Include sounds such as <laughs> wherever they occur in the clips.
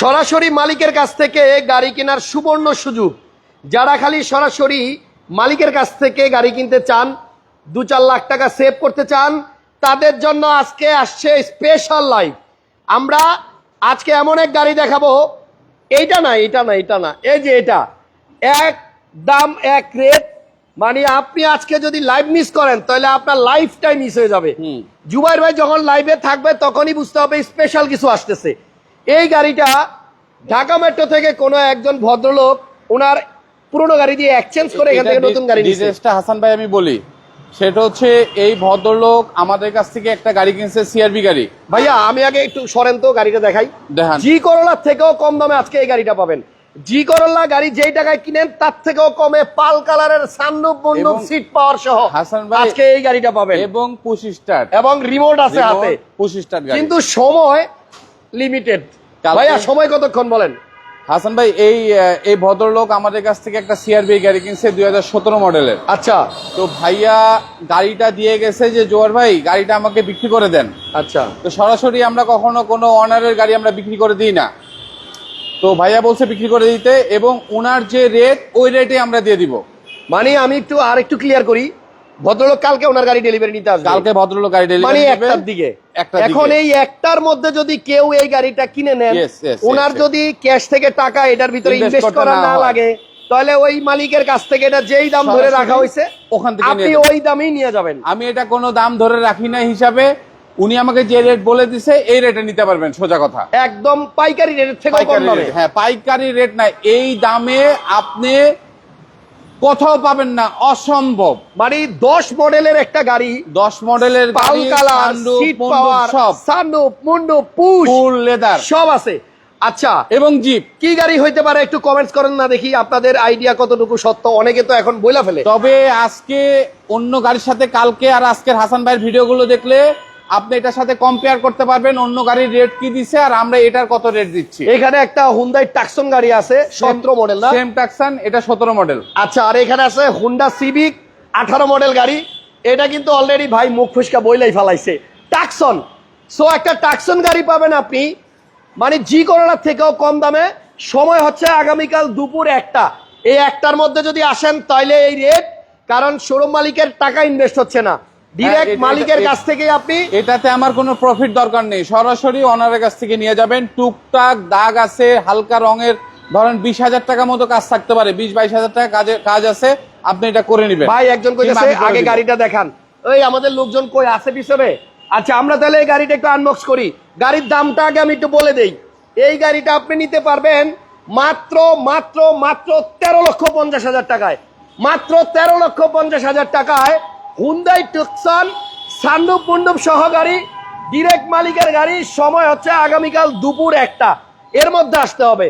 সরাসরি মালিকের কাছ থেকে গাড়ি কেনার সুবর্ণ সুযোগ। যারা খালি সরাসরি মালিকের কাছ থেকে গাড়ি কিনতে চান দু চার লাখ টাকা সেভ করতে চান তাদের জন্য আজকে আসছে স্পেশাল লাইভ আমরা আজকে এমন এক গাড়ি দেখাবো। এইটা না এটা না এটা না এই যে এটা। এক দাম এক রেট মানে আপনি আজকে যদি লাইভ মিস করেন তাহলে আপনার লাইফটাই মিস হয়ে যাবে। জুবাইর ভাই যখন লাইভে থাকবে তখনই বুঝতে হবে স্পেশাল কিছু আসতেছে। এই গাড়িটা ঢাকা মেট্রো থেকে কোনো একজন ভদ্রলোক ওনার পুরনো গাড়ি দিয়ে এক্সচেঞ্জ করে এখান থেকে নতুন গাড়ি ডিটেলসটা হাসান ভাই আমি বলি। সেটা হচ্ছে এই ভদ্রলোক আমাদের কাছ থেকে একটা গাড়ি কিনছে সিআরবি গাড়ি। ভাইয়া আমি আগে একটু সরেন তো গাড়িটা দেখাই। দেখান। জি করোলার থেকেও কম দামে আজকে এই গাড়িটা পাবেন। জি করোলা গাড়ি যেই টাকায় কিনেন তার থেকেও কমে পাল কালারের সান্ডুপ বন্দুক সিট পাওয়ার সহ হাসান ভাই- আজকে এই গাড়িটা পাবেন। এবং পুশ স্টার্ট এবং রিমোট আছে হাতে। পুশ স্টার্ট গাড়ি। কিন্তু সময় লিমিটেড ভাইয়া সময় কতক্ষণ বলেন? হাসান ভাই এই এই ভদ্রলোক আমাদের কাছ থেকে একটা সিআরবি গাড়ি কিনছে দুই হাজার সতেরো মডেলের। আচ্ছা। তো ভাইয়া গাড়িটা দিয়ে গেছে যে জোয়ার ভাই গাড়িটা আমাকে বিক্রি করে দেন। আচ্ছা। তো সরাসরি আমরা কখনো কোনো অনারের গাড়ি আমরা বিক্রি করে দিই না। তো ভাইয়া বলছে বিক্রি করে দিতে এবং ওনার যে রেট ওই রেটে আমরা দিয়ে দিব। মানে আমি একটু আর একটু ক্লিয়ার করি ভদ্রলোক কালকে ওনার গাড়ি ডেলিভারি নিতে আসবে। কালকে ভদ্রলোক গাড়ি মানে ডেলিভারি দিকে একটার দিকে। এখন এই একটার মধ্যে যদি কেউ এই গাড়িটা কিনে নেন ওনার যদি ক্যাশ থেকে টাকা এটার ভিতরে ইনভেস্ট করা না লাগে তাহলে ওই মালিকের কাছ থেকে এটা যেই দাম ধরে রাখা হয়েছে ওখান থেকে আপনি ওই দামেই নিয়ে যাবেন। আমি এটা কোনো দাম ধরে রাখি না হিসাবে উনি আমাকে যে রেট বলে দিছে এই রেটে নিতে পারবেন সোজা কথা। একদম পাইকারি রেটের থেকে হ্যাঁ পাইকারি রেট না এই দামে আপনি কোথাও পাবেন না অসম্ভব। মানে দশ মডেলের একটা গাড়ি দশ মডেলের পাল কালার সিট পাওয়ার সব। সানরুফ মুন্ডুপ পুশ ফুল লেদার। সব আছে। আচ্ছা এবং জিপ। কি গাড়ি হইতে পারে একটু কমেন্টস করেন না দেখি আপনাদের আইডিয়া কতটুকু সত্য অনেকে তো এখন বইলা ফেলে। তবে আজকে অন্য গাড়ির সাথে কালকে আর আজকের হাসান ভাইয়ের ভিডিওগুলো দেখলে আপনি এটার সাথে কম্পেয়ার করতে পারবেন অন্য গাড়ির রেট কি দিছে আর আমরা এটার কত রেট দিচ্ছি। এখানে একটা হুন্ডাই টাকসন গাড়ি আছে সতেরো মডেল না? সেম টাকসান এটা সতেরো মডেল আচ্ছা আর এখানে আছে হুন্ডা সিভিক আঠারো মডেল গাড়ি। এটা কিন্তু অলরেডি ভাই মুখ ফুসকা বইলাই ফেলাইছে। টাকসন সো একটা টাকসন গাড়ি পাবেন আপনি মানে জি করোনার থেকেও কম দামে। সময় হচ্ছে আগামীকাল দুপুর একটা। এই একটার মধ্যে যদি আসেন তাইলে এই রেট কারণ শোরুম মালিকের টাকা ইনভেস্ট হচ্ছে না। ডিরেক্ট এটা- মালিকের কাছ থেকে আপনি এটাতে আমার কোনো প্রফিট দরকার নেই। সরাসরি অনারের কাছ থেকে নিয়ে যাবেন। টুকটাক দাগ আছে হালকা রঙের। ধরেন বিশ হাজার টাকা মতো কাজ থাকতে পারে। বিশ বাইশ হাজার টাকা কাজে কাজ আছে আপনি এটা করে নেবেন। ভাই একজন আগে গাড়িটা দেখান। ওই আমাদের লোকজন কই আছে পিছনে? আচ্ছা আমরা তাহলে এই গাড়িটা একটু আনবক্স করি। গাড়ির দামটা আগে আমি একটু বলে দেই। এই গাড়িটা আপনি নিতে পারবেন মাত্র মাত্র মাত্র তেরো লক্ষ পঞ্চাশ হাজার টাকায়। মাত্র তেরো লক্ষ পঞ্চাশ হাজার টাকায় হুন্দাই টুকসন সান্ডুপ মুন্ডুপ সহ গাড়ি ডিরেক্ট মালিকের গাড়ি সময় হচ্ছে আগামীকাল দুপুর একটা। এর মধ্যে আসতে হবে।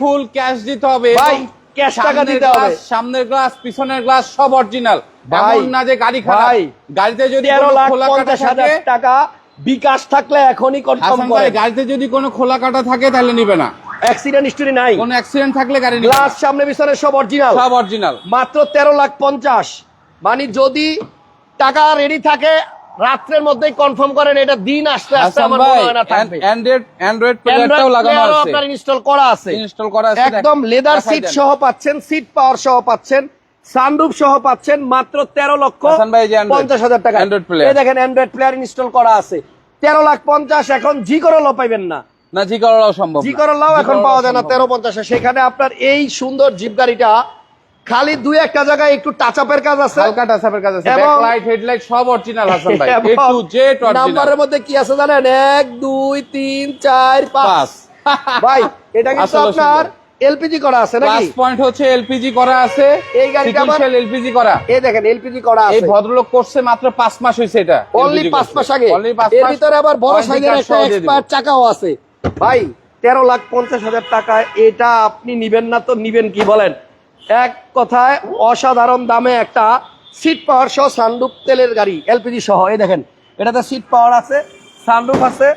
ফুল ক্যাশ দিতে হবে ভাই, cash টাকা দিতে হবে। সামনের গ্লাস পিছনের গ্লাস সব অরিজিনাল এমন না যে গাড়ি খারাপ। গাড়িতে যদি খোলা কাটা থাকে টাকা বিকাশ থাকলে এখনই কনফার্ম করে। গাড়িতে যদি কোনো খোলা কাটা থাকে তাহলে নিবে না। অ্যাক্সিডেন্ট হিস্টোরি নাই। কোনো অ্যাক্সিডেন্ট থাকলে গাড়ি নিবে গ্লাস সামনে পিছনে সব অরিজিনাল সব অরিজিনাল মাত্র তেরো লাখ পঞ্চাশ। মানে যদি টাকা রেডি থাকে রাত্রের মধ্যেই কনফার্ম করেন এটা দিন আসতে আসতে আমার মনে হয় না থাকবে। অ্যান্ড্রয়েড অ্যান্ড্রয়েড প্লেয়ারটাও লাগানো আছে। আপনার ইনস্টল করা আছে। ইনস্টল করা আছে। একদম লেদার সিট সহ পাচ্ছেন সিট পাওয়ার সহ পাচ্ছেন সানরুফ সহ পাচ্ছেন মাত্র তেরো লক্ষ হাসান ভাই, এই যে Android- পঞ্চাশ হাজার টাকা। Android player। এই দেখেন অ্যান্ড্রয়েড প্লেয়ার ইনস্টল করা আছে। তেরো লাখ পঞ্চাশ এখন জি করলেও পাইবেন না। না জি করাও সম্ভব জি না। জি এখন পাওয়া যায় না সম্ভব তেরো পঞ্চাশে। সেখানে আপনার এই সুন্দর জিপ গাড়িটা খালি দুই একটা জায়গায় একটু টাচ আপের কাজ আছে। হালকা টাচাপের কাজ আছে ব্যাকলাইট হেডলাইট সব অরিজিনাল হাসান ভাই এ টু জেড অরিজিনাল নাম্বারের মধ্যে কি আছে জানেন? এক দুই তিন চার পাঁচ। পাঁচ। <laughs> ভাই এটা কিন্তু আপনার এলপিজি করা আছে প্লাস নাকি পয়েন্ট হচ্ছে এলপিজি করা আছে। এই গাড়িটা আমার- এলপিজি করা। এই দেখেন এলপিজি করা এই আছে। ভদ্রলোক করছে মাত্র পাঁচ মাস হয়েছে এটা অনলি LPG পাঁচ মাস আগে। পাঁচ এর ভিতরে আবার বড় সাইজের একটা। এক্সপায়ার চাকাও আছে। ভাই তেরো লাখ পঞ্চাশ হাজার টাকা এটা আপনি নিবেন না তো নিবেন কি বলেন? এক কথায় অসাধারণ দামে একটা সিট পাওয়ার সহ সানরুফ তেলের গাড়ি এলপিজি সহ। এই দেখেন এটাতে সিট পাওয়ার আছে সানরুফ আছে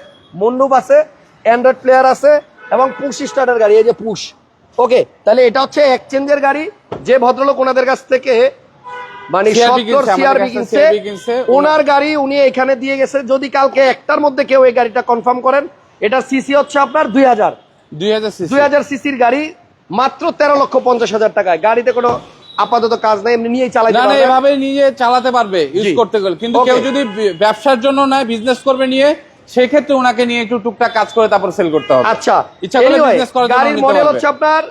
মুন্ডুপ আছে অ্যান্ড্রয়েড প্লেয়ার আছে এবং পুশ স্টার্টের গাড়ি এই যে পুশ ওকে তাহলে এটা হচ্ছে এক্সচেঞ্জের গাড়ি যে ভদ্রলোক ওনাদের কাছ থেকে মানে। ওনার গাড়ি উনি এখানে দিয়ে গেছে। যদি কালকে একটার মধ্যে কেউ এই গাড়িটা কনফার্ম করেন এটা সিসি হচ্ছে আপনার দুই হাজার। দুই হাজার দুই হাজার সিসির গাড়ি মাত্র তেরো লক্ষ পঞ্চাশ হাজার টাকায়। গাড়িতে কোনো আপাতত কাজ নাই এমনি নিয়েই চালাইতে না না এভাবে নিয়ে চালাতে পারবে ইউজ করতে গেলে। কিন্তু কেউ যদি ব্যবসার জন্য নেয় বিজনেস করবে নিয়ে সেই ক্ষেত্রে ওনাকে নিয়ে একটু টুকটাক কাজ করে তারপর সেল করতে হবে। আচ্ছা ইচ্ছা করলে করার গাড়ির মডেল হচ্ছে আপনার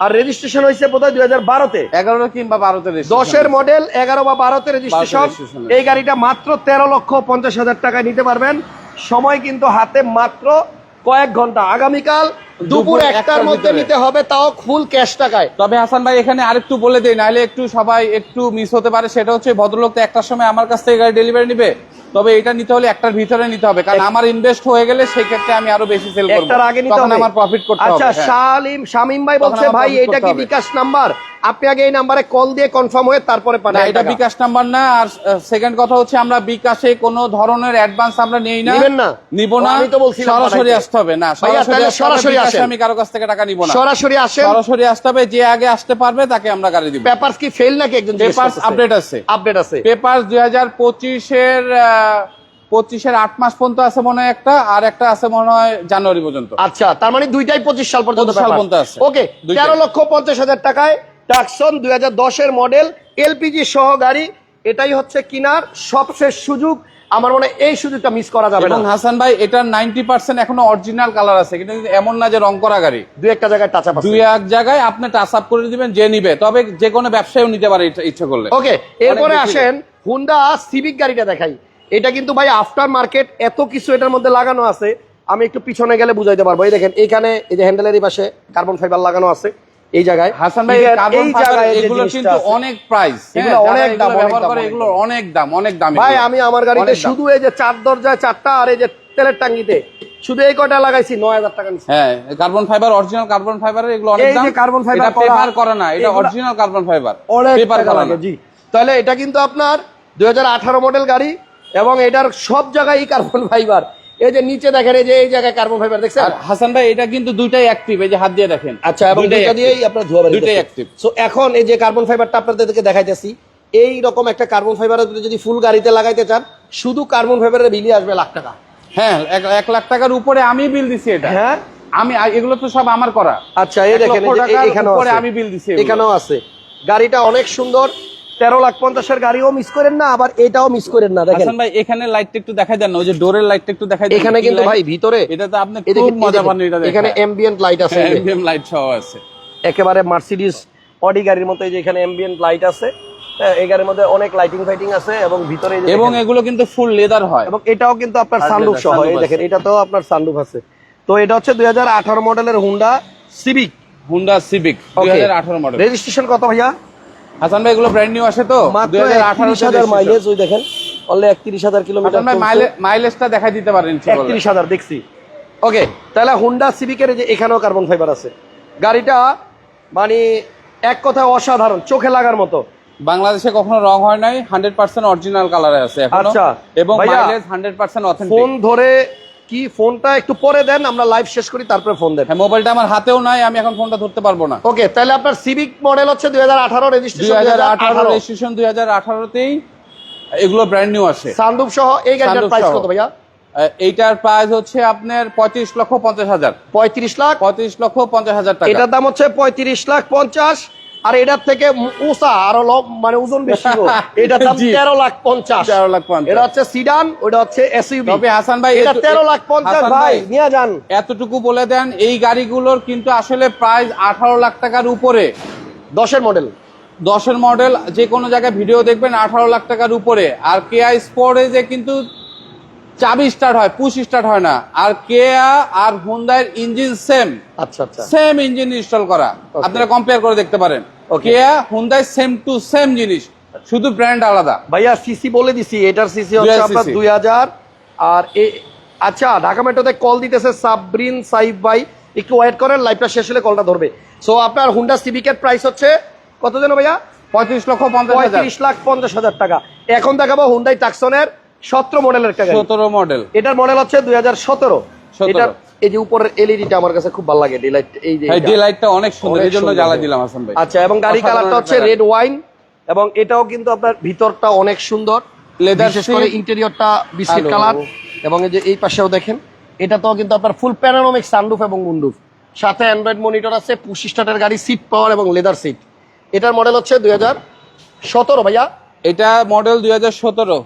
আর রেজিস্ট্রেশন হয়েছে বোধহয় দুই হাজার বারোতে। এগারো কিংবা বারোতে দশের মডেল এগারো বা বারোতে রেজিস্ট্রেশন এই গাড়িটা মাত্র তেরো লক্ষ পঞ্চাশ হাজার টাকায় নিতে পারবেন। সময় কিন্তু হাতে মাত্র কয়েক ঘণ্টা। আগামীকাল দুপুর একটার মধ্যে নিতে হবে তাও ফুল ক্যাশ টাকায়। তবে হাসান ভাই এখানে আরেকটু বলে দেই নাহলে একটু সবাই একটু মিস হতে পারে। সেটা হচ্ছে ভদ্রলোক তো একটার সময় আমার কাছ থেকে গাড়ি ডেলিভারি নিবে। তবে এটা নিতে হলে একটার ভিতরে নিতে হবে। কারণ আমার ইনভেস্ট হয়ে গেলে সেই ক্ষেত্রে আমি আরও বেশি সেল করব। একটার আগে নিতে তখন হবে। আমার প্রফিট করতে আচ্ছা হবে হ্যাঁ। শালিম শামিম ভাই বলছে ভাই এটা কি বিকাশ নাম্বার আপনি আগে এই নাম্বারে কল দিয়ে কনফার্ম হয়ে তারপরে পাঠান এটা বিকাশ নাম্বার না আর সেকেন্ড কথা হচ্ছে আমরা বিকাশে কোনো ধরনের অ্যাডভান্স আমরা নেই না। নিবেন না? নিব না। আমি তো বলছিলাম সরাসরি আসতে হবে। না সরাসরি। আমি কারও কাছ থেকে টাকা নিব না। সরাসরি আসেন। সরাসরি আসতে হবে যে আগে আসতে পারবে তাকে আমরা গাড়ি দিব। পেপারস কি ফেল নাকি একজন পেপারস আপডেট আছে। আপডেট আছে। পেপার দুই হাজার পঁচিশের আট মাস পর্যন্ত আছে মনে হয় একটা আর একটা আছে মনে হয় জানুয়ারি পর্যন্ত। আচ্ছা তার মানে দুইটাই পঁচিশ সাল পর্যন্ত সাল পর্যন্ত আছে। ওকে। তেরো লক্ষ পঞ্চাশ হাজার টাকায় টাকসন দুই হাজার দশের মডেল এলপিজি সহ গাড়ি এটাই হচ্ছে কিনার সবশেষ সুযোগ। আমার মনে হয় এই সুযোগটা মিস করা যাবে না। হাসান ভাই এটার নাইনটি পার্সেন্ট এখনও অরিজিনাল কালার আছে। কিন্তু এমন না যে রং করা গাড়ি। দুই একটা জায়গায় টাচ আপ দুই এক জায়গায় আপনি টাচ আপ করে দিবেন যে নিবে। তবে যে কোনো ব্যবসায়ও নিতে পারে ইচ্ছা- করলে। ওকে এরপরে আসেন হুন্ডা সিভিক গাড়িটা দেখাই। এটা কিন্তু ভাই আফটার মার্কেট এত কিছু এটার মধ্যে লাগানো আছে। আমি একটু পিছনে গেলে বুঝাইতে পারব। এই দেখেন এখানে এই যে হ্যান্ডেলের পাশে কার্বন ফাইবার লাগানো আছে। এই জায়গায়। হাসান ভাই এই জায়গায় এগুলো কিন্তু অনেক প্রাইস এগুলো অনেক দাম, ব্যবহার করে এগুলো। অনেক দাম অনেক দাম ভাই আমি আমার গাড়িতে শুধু এই যে চার দরজায় চারটা আর এই যে তেলের টাঙ্গিতে শুধু এই কটা লাগাইছি নয় হাজার টাকা নিচ্ছি। হ্যাঁ কার্বন ফাইবার অরিজিনাল কার্বন ফাইবারের এগুলো অনেক এই যে দাম। carbon fiber এটা পেপার করা না এটা অরিজিনাল কার্বন ফাইবার অনেক পেপার করা না। জি। তাহলে এটা কিন্তু আপনার দুই হাজার আঠারো মডেল গাড়ি এবং এটার সব জায়গায় কার্বন ফাইবার এই যে নিচে দেখেন এই যে এই জায়গায় কার্বন ফাইবার দেখছেন? হাসান ভাই এটা কিন্তু দুইটাই অ্যাক্টিভ এই যে হাত দিয়ে দেখেন। আচ্ছা এবং দুইটা দিয়েই আপনার ধোয়া বের দুইটাই active। So, এখন এই যে কার্বন ফাইবারটা আপনাদেরকে দেখাইতেছি এই রকম একটা কার্বন ফাইবারের যদি ফুল গাড়িতে লাগাইতে চান শুধু কার্বন ফাইবারের বিলি আসবে লাখ টাকা। হ্যাঁ এক- লাখ টাকার উপরে আমি বিল দিছি এটা। হ্যাঁ? আমি এগুলো তো সব আমার করা। আচ্ছা এই দেখেন এখানেও আমি বিল দিছি এখানেও আছে। গাড়িটা অনেক সুন্দর। তেরো লাখ পঞ্চাশের গাড়িও মিস করেন না আবার এটাও মিস করেন না দেখেন। ভাই এখানে লাইটটা একটু দেখাই দেন না ওই যে ডোরের লাইটটা একটু দেখাই এখানে কিন্তু? ভাই ভিতরে এটা তো আপনি খুব মজা পান এটা এখানে এমবিয়েন্ট লাইট আছে। এমবিএম লাইট সহ আছে। একেবারে মার্সিডিস অডি গাড়ির মতো এই যে এখানে এমবিয়েন্ট লাইট আছে। হ্যাঁ, এই গাড়ির মধ্যে অনেক লাইটিং ফাইটিং আছে এবং ভিতরে এবং এগুলো কিন্তু ফুল লেদার হয়। এবং এটাও কিন্তু আপনার সানরুফ সহ এই দেখেন। এটাতেও আপনার সানরুফ আছে। তো এটা হচ্ছে দুই মডেলের হুন্ডা সিভিক হুন্ডা সিভিক দুই হাজার আঠারো মডেল রেজিস্ট্রেশন কত ভাইয়া? হাসান ভাই এগুলো ব্র্যান্ড নিউ আসে তো? মাত্র মাইলেজ ওই দেখেন অনলি কিলোমিটার হাসান ভাই মাইলেজটা দেখাই দিতে পারেন ইচ্ছে করলে। একত্রিশ হাজার দেখছি। ওকে তাহলে হুন্ডা সিভিকের যে এখানেও কার্বন ফাইবার আছে। গাড়িটা মানে এক কথায় অসাধারণ চোখে লাগার মতো। বাংলাদেশে কখনো রং হয় নাই হান্ড্রেড পার্সেন্ট অরিজিনাল কালারে আছে আচ্ছা। এবং মাইলেজ হান্ড্রেড পার্সেন্ট ফোন ধরে কি? ফোনটা একটু পরে দেন আমরা লাইভ শেষ করি তারপরে ফোন দেন হ্যাঁ মোবাইলটা আমার হাতেও নাই আমি এখন ফোনটা ধরতে পারব না। ওকে তাহলে আপনার সিভিক মডেল হচ্ছে দুই হাজার আঠারো দুই রেজিস্ট্রেশন হাজার আঠারো। রেজিস্ট্রেশন দুই হাজার আঠারোতেই এগুলো ব্র্যান্ড নিউ আসে। সানরুফ সহ এই গাড়িটার প্রাইস কত ভাইয়া? এইটার প্রাইস হচ্ছে আপনার পঁয়ত্রিশ লক্ষ পঞ্চাশ হাজার। পঁয়ত্রিশ লাখ? পঁয়ত্রিশ লক্ষ পঞ্চাশ হাজার টাকা। এটার দাম হচ্ছে পঁয়ত্রিশ লাখ পঞ্চাশ। আর এটার থেকে উঁচা আরও মানে ওজন বেশি গো। <laughs> এটার দাম তেরো লাখ পঞ্চাশ। তেরো লাখ পঞ্চাশ। এটা হচ্ছে সিডান ওটা হচ্ছে এসইউভি তবে হাসান ভাই এটা তেরো লাখ পঞ্চাশ ভাই নিয়ে যান। এতটুকু বলে দেন এই গাড়িগুলোর কিন্তু আসলে প্রাইস আঠারো লাখ টাকার উপরে। দশের মডেল দশের মডেল যে কোনো জায়গায় ভিডিও দেখবেন আঠারো লাখ টাকার উপরে। আর কেয়া স্পোর্টে যে কিন্তু চাবি স্টার্ট হয় পুশ স্টার্ট হয় না। আর কেয়া আর হুন্ডাইয়ের ইঞ্জিন সেম আচ্ছা আচ্ছা। সেম ইঞ্জিন ইনস্টল করা। আপনারা কম্পেয়ার করে দেখতে পারেন. Kia Hyundai same to same জিনিস। শুধু ব্র্যান্ড আলাদা। ভাইয়া সিসি বলে দিছি এটার সিসি হচ্ছে আপনার দুই হাজার। আর এ- আচ্ছা ঢাকা মেট্রোতে কল দিতেছে সাবরিন সাইফ ভাই। একটু ওয়েট করেন লাইভটা শেষ হলে কলটা ধরবে। সো আপনার হুন্ডা সিভিকের প্রাইস হচ্ছে কত যেন ভাইয়া? পঁয়ত্রিশ লক্ষ পঞ্চাশ পঁয়ত্রিশ লাখ পঞ্চাশ হাজার টাকা। এখন দেখাবো হুন্ডাই টাকসনের সতেরো মডেলের একটা গাড়ি। সতেরো মডেল। এটার মডেল হচ্ছে দুই হাজার সতেরো। এই যে উপরের এলইডিটা আমার কাছে খুব ভালো লাগে ডিলাইট এই যে হ্যাঁ এটা। ডি লাইটটা অনেক সুন্দর। অনেক এই জন্য জ্বালা দিলাম হাসান ভাই। আচ্ছা এবং গাড়ি কালারটা হচ্ছে রেড ওয়াইন এবং এটাও কিন্তু আপনার ভিতরটা অনেক সুন্দর। Leather বিশেষ করে ইন্টেরিয়রটা বিস্কিট কালার এবং এই যে এই পাশেও দেখেন এটা তো কিন্তু আপনার ফুল প্যানোরামিক সানরুফ এবং মুন্ডুফ সাথে অ্যান্ড্রয়েড মনিটর আছে পুশ স্টার্টের গাড়ি সিট পাওয়ার এবং লেদার সিট এটার মডেল হচ্ছে দুই হাজার সতেরো ভাইয়া। এটা মডেল দুই হাজার সতেরো।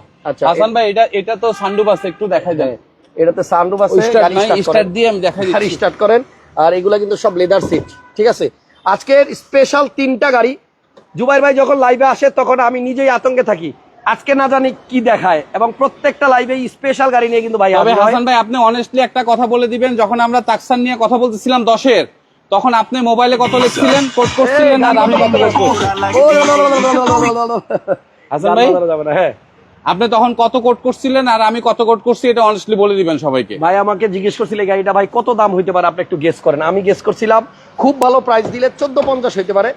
হাসান ভাই এটা এটা তো আছে একটু এটাতে আছে স্টার্ট দিয়ে আমি দেখাই স্টার্ট করেন আর এগুলা কিন্তু সব লেদার সিট ঠিক আছে আজকের স্পেশাল তিনটা গাড়ি জুবাইর ভাই যখন লাইভে আসে তখন আমি নিজেই আতঙ্কে থাকি আজকে না জানি কি দেখায় এবং প্রত্যেকটা লাইভে স্পেশাল গাড়ি নিয়ে কিন্তু ভাই হাসান ভাই আপনি অনেস্টলি একটা কথা বলে দিবেন যখন আমরা তাকসান নিয়ে কথা বলতেছিলাম দশের তখন আপনি মোবাইলে কত লিখছিলেন কোট করছিলেন আর আমি কত হাসান ভাই হ্যাঁ আপনি তখন কত কোট করছিলেন আর আমি কত কোট করছি এটা অনেস্টলি বলে দিবেন সবাইকে। ভাই আমাকে জিজ্ঞেস করছিল গাড়িটা ভাই কত দাম হইতে পারে? আপনি একটু গেস করেন। আমি গেস করছিলাম খুব ভালো প্রাইস দিলে চোদ্দ পঞ্চাশ হইতে পারে।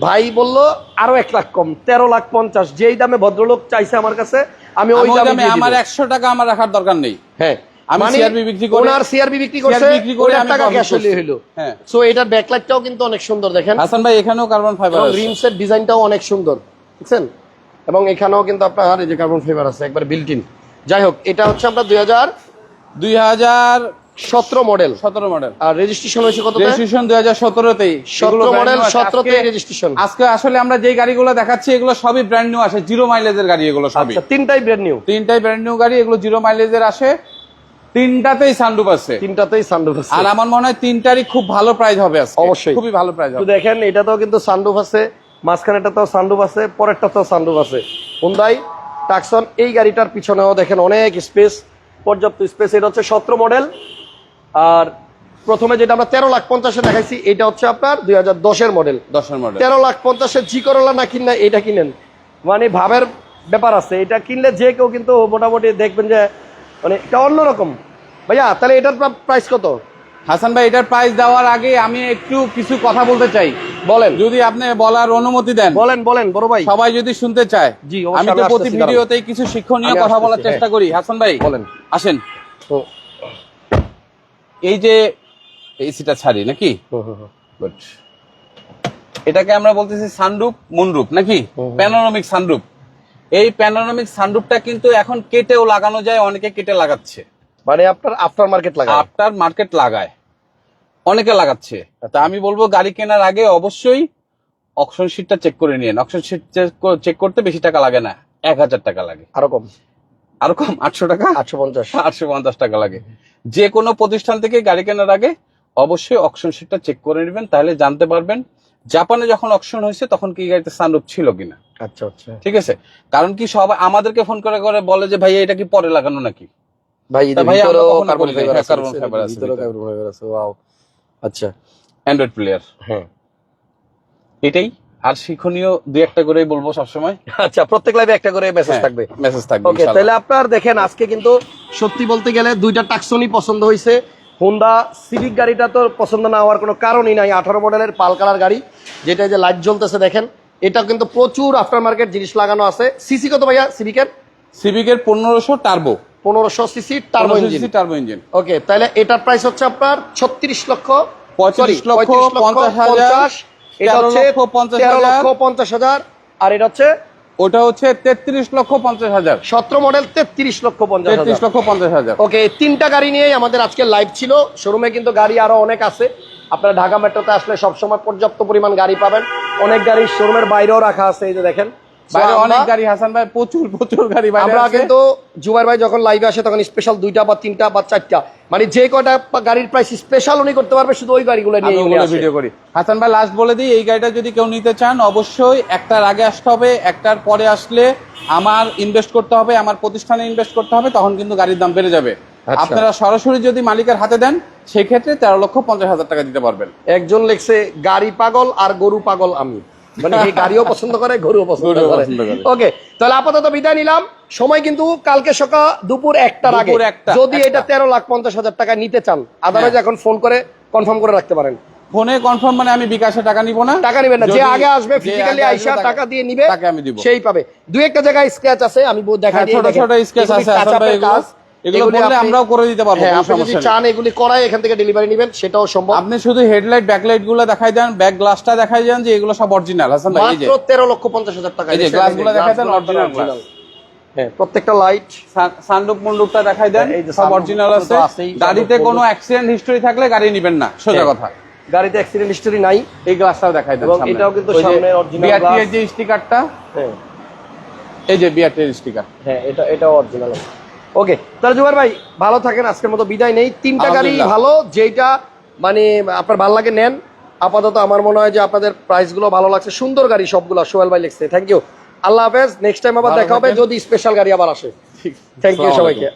ভাই বলল আরও এক লাখ কম তেরো লাখ পঞ্চাশ। যেই দামে ভদ্রলোক চাইছে আমার কাছে আমি ওই দামে আমার একশো টাকা আমার রাখার দরকার নেই। হ্যাঁ আমি মানে CRB বিক্রি করে- ওনার সিআরবি বিক্রি করছে বিক্রি করে টাকা ক্যাশ হইলে করছি। হ্যাঁ। সো এটার ব্যাকলাইটটাও কিন্তু অনেক সুন্দর দেখেন। হাসান ভাই এখানেও কার্বন ফাইবার রিমসের ডিজাইনটাও অনেক সুন্দর বুঝছেন এবং এখানেও কিন্তু আপনার এই যে কার্বন ফাইবার আছে একবার বিল্ট ইন যাই হোক এটা হচ্ছে আপনার দুই হাজার দুই হাজার সতেরো মডেল সতেরো মডেল আর রেজিস্ট্রেশন হয়েছে কত রেজিস্ট্রেশন দুই হাজার সতেরোতেই। 17 মডেল, 17 তেই registration। আজকে আসলে আমরা যে গাড়িগুলো দেখাচ্ছি এগুলো সবই ব্র্যান্ড নিউ আসে জিরো মাইলেজের গাড়ি এগুলো সবই। আচ্ছা তিনটাই ব্র্যান্ড নিউ তিনটাই ব্র্যান্ড নিউ গাড়ি এগুলো জিরো মাইলেজের আসে। তিনটাতেই সানরুফ আছে। তিনটাতেই সানরুফ আছে। আর আমার মনে হয় তিনটারই খুব ভালো প্রাইস হবে আজকে। অবশ্যই। খুবই ভালো প্রাইস হবে। দেখেন এটাতেও কিন্তু সানরুফ আছে। মাঝখানেটাতেও সানরুফ আছে পরেরটাতেও সানরুফ আছে। হুন্দাই টাকসন এই গাড়িটার পিছনেও দেখেন অনেক স্পেস পর্যাপ্ত স্পেস এটা হচ্ছে সতেরো মডেল আর প্রথমে যেটা আমরা তেরো লাখ পঞ্চাশে দেখাইছি এটা হচ্ছে আপনার দুই হাজার দশের মডেল দশের মডেল তেরো লাখ পঞ্চাশের জি করলা না কিনা এটা কিনেন। মানে ভাবের ব্যাপার আছে এটা কিনলে যে কেউ কিন্তু মোটামুটি দেখবেন যে মানে এটা অন্যরকম ভাইয়া তাহলে এটার প্রাইস কত? হাসান ভাই এটার প্রাইস দেওয়ার আগে আমি একটু কিছু কথা বলতে চাই। বলেন যদি আপনি বলার অনুমতি দেন। বলেন বলেন বড় ভাই। সবাই যদি শুনতে চায় জি, আমি তো প্রতি ভিডিওতেই কিছু শিক্ষণীয় কথা বলার চেষ্টা হ্যাঁ। করি। হাসান ভাই বলেন। আসেন। তো এই যে এসিটা ছাড়ি নাকি। গুড এটাকে আমরা বলতেছি সানরূপ মুনরূপ নাকি। প্যানোরামিক সানরূপ এই প্যানোরামিক সানরূপটা কিন্তু এখন কেটেও লাগানো যায় অনেকে কেটে লাগাচ্ছে। মানে আপনার আফটার মার্কেট লাগা আফটার মার্কেট লাগায়। অনেকে লাগাচ্ছে। তা আমি বলব গাড়ি কেনার আগে অবশ্যই অকশন শিটটা চেক করে নিন অকশন শিট চেক করতে বেশি টাকা লাগে না। এক হাজার টাকা লাগে। আরও কম। আরও কম? আটশো টাকা? আটশো পঞ্চাশ। আটশো পঞ্চাশ টাকা লাগে। যে কোনো প্রতিষ্ঠান থেকে গাড়ি কেনার আগে অবশ্যই অকশন শিটটা চেক করে নেবেন তাহলে জানতে পারবেন জাপানে যখন অকশন হয়েছে তখন কি গাড়িতে সানরূপ ছিল কিনা। আচ্ছা আচ্ছা। ঠিক আছে? কারণ কি সবাই আমাদেরকে ফোন করে করে বলে যে ভাই এটা কি পরে লাগানো নাকি? ভাই তা এদের ভাই, আমরা ভিতরেও কার্বন ফাইবার আছে carbon fiber আছে ভিতরেও কার্বন ফাইবার আছে ওয়াও আচ্ছা। অ্যান্ড্রয়েড প্লেয়ার হ্যাঁ। এটাই? আর শিক্ষণীয় দুই একটা করেই বলব সবসময়। আচ্ছা প্রত্যেক লাইভে একটা করে মেসেজ হ্যাঁ, থাকবে। মেসেজ থাকবে ওকে তাহলে আপনার দেখেন আজকে কিন্তু সত্যি বলতে গেলে দুইটা টাকসনই পছন্দ হয়েছে হোন্ডা সিভিক গাড়িটা তো পছন্দ না হওয়ার কোনো কারণই নাই। আঠারো মডেলের পাল কালার গাড়ি যেটা যে লাইট জ্বলতেছে দেখেন এটা কিন্তু প্রচুর আফটার মার্কেট জিনিস লাগানো আছে। সিসি কত ভাইয়া সিভিকের সিভিকের পনেরোশো টার্বো পনেরোশো CC turbo engine turbo engine okay তাহলে এটার প্রাইস হচ্ছে আপনার ছত্রিশ লক্ষ পঁয়ত্রিশ লক্ষ, পঞ্চাশ হাজার, এটা হচ্ছে তেরো লক্ষ পঞ্চাশ হাজার আর এটা হচ্ছে ওটা হচ্ছে তেত্রিশ লক্ষ পঞ্চাশ হাজার। সতেরো মডেল তেত্রিশ লক্ষ পঞ্চাশ তেত্রিশ লক্ষ পঞ্চাশ হাজার। ওকে তিনটা গাড়ি নিয়েই আমাদের আজকে লাইভ ছিল। শোরুমে কিন্তু গাড়ি আরও অনেক আছে। আপনারা ঢাকা মেট্রোতে আসলে সবসময় পর্যাপ্ত পরিমাণ গাড়ি পাবেন। অনেক গাড়ি শোরুমের বাইরেও রাখা আছে এই যে দেখেন। বাইরে অনেক গাড়ি হাসান ভাই প্রচুর প্রচুর গাড়ি বাইরে আমরা কিন্তু জুবাইর ভাই যখন লাইভে আসে তখন স্পেশাল দুইটা বা তিনটা বা চারটা। মানে যে কয়টা গাড়ির প্রাইস স্পেশাল উনি করতে পারবে শুধু ওই গাড়িগুলো নিয়ে ভিডিও করি। হাসান ভাই লাস্ট বলে দিই এই গাড়িটা যদি কেউ নিতে চান অবশ্যই একটার আগে আসতে হবে একটার পরে আসলে আমার ইনভেস্ট করতে হবে আমার প্রতিষ্ঠানে ইনভেস্ট করতে হবে তখন কিন্তু গাড়ির দাম বেড়ে যাবে। আচ্ছা। আপনারা সরাসরি যদি মালিকের হাতে দেন সেক্ষেত্রে তেরো লক্ষ পঞ্চাশ হাজার টাকা দিতে পারবেন। একজন লেখছে গাড়ি পাগল আর গরু পাগল আমি। মানে এই গাড়িও পছন্দ করে গরুও পছন্দ করে। ওকে তাহলে আপাতত বিদায় নিলাম। সময় কিন্তু কালকে সকাল দুপুর একটার আগে। যদি এটা তেরো লাখ পঞ্চাশ হাজার টাকা নিতে চান আদারওয়াইজ হ্যাঁ। এখন ফোন করে কনফার্ম করে রাখতে পারেন। ফোনে কনফার্ম মানে আমি বিকাশে টাকা নিব না। টাকা নেবেন না। যে আগে আসবে ফিজিক্যালি আইসা টাকা দিয়ে নিবে তাকে আমি দিব। সেই পাবে। দুই একটা জায়গায় স্ক্র্যাচ আছে আমি হ্যাঁ, দিই ছোট ছোট এগুলি আছে এগুলো বললে আমরাও করে দিতে পারব হ্যাঁ আপনি যদি চান এগুলি করাই এখান থেকে ডেলিভারি নেবেন সেটাও সম্ভব। আপনি শুধু হেডলাইট ব্যাকলাইটগুলো দেখাই দেন ব্যাক গ্লাসটা দেখাই দেন যে এগুলো সব অরিজিনাল হাসান ভাই এই যে। মাত্র তেরো লক্ষ পঞ্চাশ হাজার টাকা এই যে গ্লাসগুলো দেখাই দেন অরিজিনাল original। হ্যাঁ প্রত্যেকটা লাইট সানরুফ মুন্ডুপটা দেখাই দেন এই যে সব অরিজিনাল আছে। গাড়িতে কোনো অ্যাক্সিডেন্ট হিস্টরি থাকলে গাড়ি নেবেন না সোজা হ্যাঁ। কথা। গাড়িতে অ্যাক্সিডেন্ট হিস্টোরি নাই এই গ্লাসটাও দেখাই দেন এবং এটাও কিন্তু সামনের এর যে স্টিকারটা হ্যাঁ। এই যে বিআরটি এর স্টিকার হ্যাঁ এটা এটাও অরিজিনাল ওকে তাহলে জুবার ভাই ভালো থাকেন আজকের মতো বিদায় নেই। তিনটা গাড়ি ভালো যেটা মানে আপনার ভালো লাগে নেন। আপাতত আমার মনে হয় যে আপনাদের প্রাইসগুলো ভালো লাগছে। সুন্দর গাড়ি সবগুলো সোহেল ভাই লিখছে। থ্যাংক ইউ আল্লাহ হাফেজ নেক্সট টাইম আবার দেখা হবে যদি স্পেশাল গাড়ি আবার আসে। থ্যাংক ইউ সবাইকে।